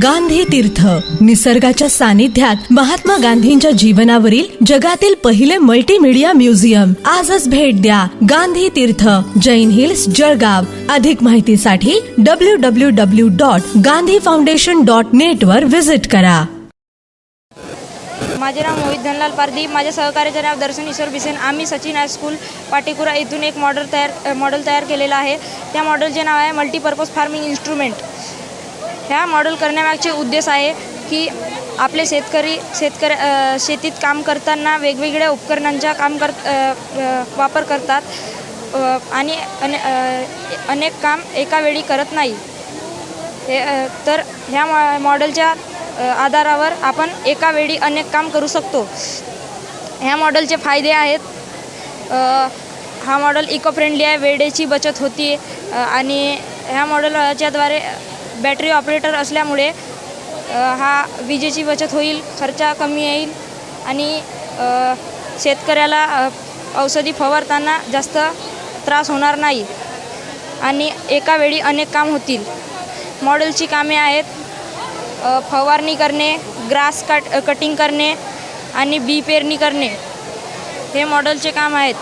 गांधी तीर्थ. निसर्गाच्या सानिध्यात महात्मा गांधींच्या जीवनावरील जगातील पहिले मल्टीमीडिया म्युझियम आजच भेट द्या गांधी तीर्थ. जैन हिल्स जळगाव. अधिक माहितीसाठी W W W dot Gandhi foundation dot net वर व्हिजिट करा. माझे नाव मोहित धनलाल पारदी माझ्या सहकार्याचे नाव दर्शन ईश्वर बिसेन आम्ही सचिन हायस्कूल पाटीकुरा येथून एक मॉडेल तयार मॉडेल तयार केलेलं आहे. त्या मॉडेलचे नाव आहे मल्टीपर्पज फार्मिंग इन्स्ट्रुमेंट ह्या मॉडेल करण्यामागचे उद्देश आहे की आपले शेतकरी शेतकरी शेतीत काम करताना वेगवेगळ्या उपकरणांचा काम कर वापर करतात आणि अने अनेक काम एका वेळी करत नाही. हे तर ह्या मॉ मॉडेलच्या आधारावर आपण एका वेळी अनेक काम करू शकतो. ह्या मॉडेलचे फायदे आहेत. हा मॉडेल इको फ्रेंडली आहे वेळेची बचत होती आणि ह्या मॉडेलच्याद्वारे बॅटरी ऑपरेटर असल्यामुळे हा विजेची बचत होईल खर्च कमी येईल आणि शेतकऱ्याला औषधी फवारताना जास्त त्रास होणार नाही आणि एका वेळी अनेक काम होतील. मॉडेलची कामे आहेत फवारणी करणे ग्रास कट कटिंग करणे आणि बी पेरणी करणे. हे मॉडेलचे काम आहेत.